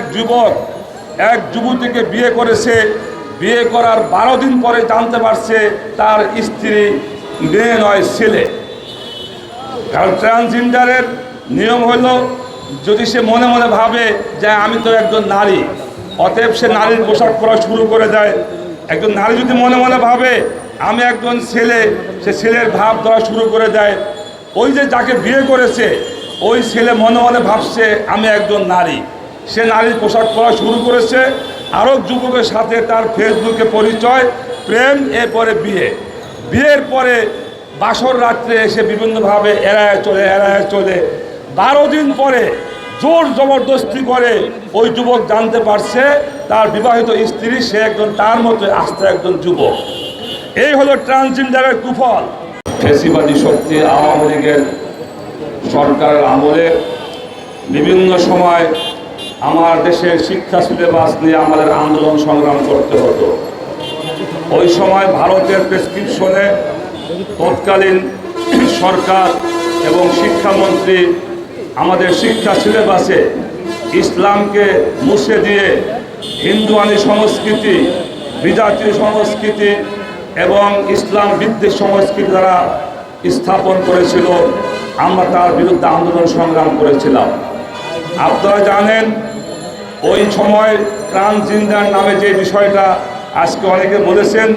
এক যুবক, এক যুবতীকে বিয়ে করেছে। বিয়ে করার বারো দিন পরে জানতে পারছে তার স্ত্রী মেয়ে নয়, ছেলে। কারণ ট্রান্সজেন্ডারের নিয়ম হলো যদি সে মনে মনে ভাবে যে আমি তো একজন নারী, অতএব সে নারীর পোশাক পরা শুরু করে দেয়। একজন নারী যদি মনে মনে ভাবে, আমি একজন ছেলে, সে ছেলের ভাব ধরা শুরু করে দেয়। ওই যে যাকে বিয়ে করেছে, ওই ছেলে মনে মনে ভাবছে, আমি একজন নারী। সে নারীর পোশাক পরা শুরু করেছে। আরও যুবকের সাথে তার ফেসবুকে পরিচয়, প্রেম, এরপরে বিয়ে। বিয়ের পরে বাসর রাত্রে এসে বিভিন্নভাবে এড়ায় চলে এড়ায় চলে। বারো দিন পরে জোর জবরদস্তি করে ওই যুবক জানতে পারছে, তার বিবাহিত স্ত্রী সে একজন তার মতো আস্তে একজন যুবক। এই হলো ট্রান্সজেন্ডারের কুফল। ফেসিবাদী শক্তি আওয়ামী লীগের সরকারের আমলে বিভিন্ন সময় আমার দেশের শিক্ষা সিলেবাস নিয়ে আমাদের আন্দোলন সংগ্রাম করতে হতো। ওই সময় ভারতের প্রেসক্রিপশনে তৎকালীন সরকার এবং শিক্ষামন্ত্রী আমাদের শিক্ষা সিলেবাসে ইসলামকে মুছে দিয়ে হিন্দুয়ানি সংস্কৃতি বিজাতীয় সংস্কৃতি এবং ইসলাম বিদ্বেষ সংস্কৃতি দ্বারা স্থাপন করেছিল। আমরা তার বিরুদ্ধে আন্দোলন সংগ্রাম করেছিলাম। আপনারা জানেন ওই সময় ট্রান্সজেন্ডার নামে যে বিষয়টা আজকে অনেকে বলেছেন,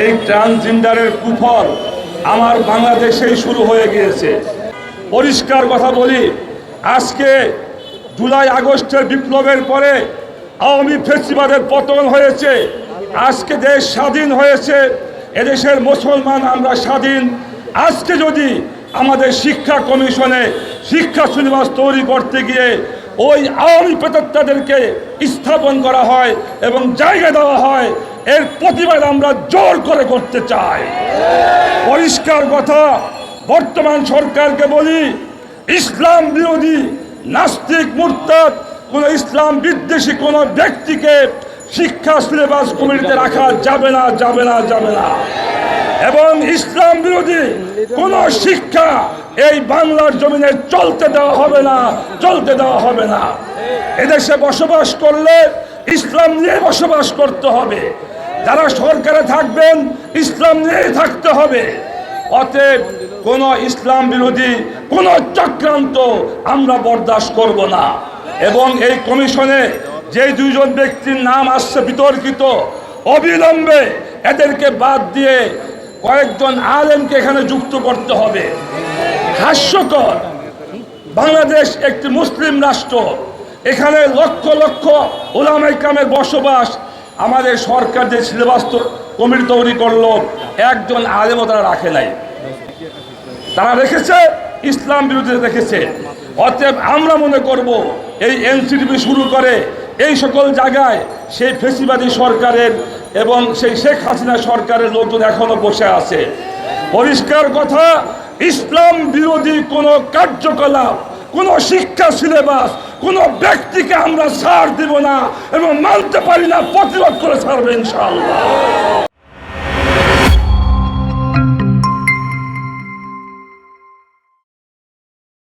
এই ট্রান্সজেন্ডারের কুফল আমার বাংলাদেশেই শুরু হয়ে গিয়েছে। পরিষ্কার কথা বলি, আজকে জুলাই আগস্টের বিপ্লবের পরে আওয়ামী ফেস্টিভালের পতন হয়েছে, আজকে দেশ স্বাধীন হয়েছে, এদেশের মুসলমান আমরা স্বাধীন। আজকে যদি আমাদের শিক্ষা কমিশনে শিক্ষা সিলেবাস তৈরি করতে গিয়ে ওই আওয়ামী প্রেতাত্মাদেরকে স্থাপন করা হয় এবং জায়গা দেওয়া হয়। এর প্রতিবাদ আমরা জোর করে করতে চাই। পরিষ্কার কথা, বর্তমান সরকারকে বলি, ইসলাম বিরোধী নাস্তিক মুরতাদ, কোন ইসলাম বিদ্বেষী কোন ব্যক্তিকে শিক্ষা সিলেবাস কমিটিতে রাখা যাবে না যাবে না যাবে না। এবং ইসলাম বিরোধী কোন শিক্ষা এই বাংলার জমিনে চলতে দেওয়া হবে না, চলতে দেওয়া হবে না। এদেশে বসবাস করলে ইসলাম নিয়ে বসবাস করতে হবে। যারা সরকারে থাকবেন, ইসলাম নিয়ে থাকতে হবে। অতএব কোন ইসলাম বিরোধী, কোন চক্রান্ত আমরা বরদাস্ত করব না। এবং এই কমিশনে যে দুইজন ব্যক্তির নাম আসছে বিতর্কিত, অবিলম্বে এদেরকে বাদ দিয়ে কয়েকজন আলেমকে এখানে যুক্ত করতে হবে। হাস্যকর। বাংলাদেশ একটি মুসলিম রাষ্ট্র। এখানে লক্ষ লক্ষ ওলামাই কামের বসবাস আমাদের সরকার যে সিলেবাস কমিটি তৈরি করল, একজন আলেমও তারা রাখে নাই। তারা রেখেছে, ইসলাম বিরোধী রেখেছে। অতএব আমরা মনে করব, এই এনসিডিপি শুরু করে এই সকল জায়গায় সেই ফেসিবাদী সরকারের এবং সেই শেখ হাসিনা সরকারের লোকজন এখনও বসে আছে। পরিষ্কার কথা ইসলাম বিরোধী কোনো কার্যকলাপ, কোনো শিক্ষা সিলেবাস, কোনো ব্যক্তিকে আমরা ছাড় দিব না এবং মানতে পারি না, প্রতিরোধ করে ছাড়বে ইনশাআল্লাহ।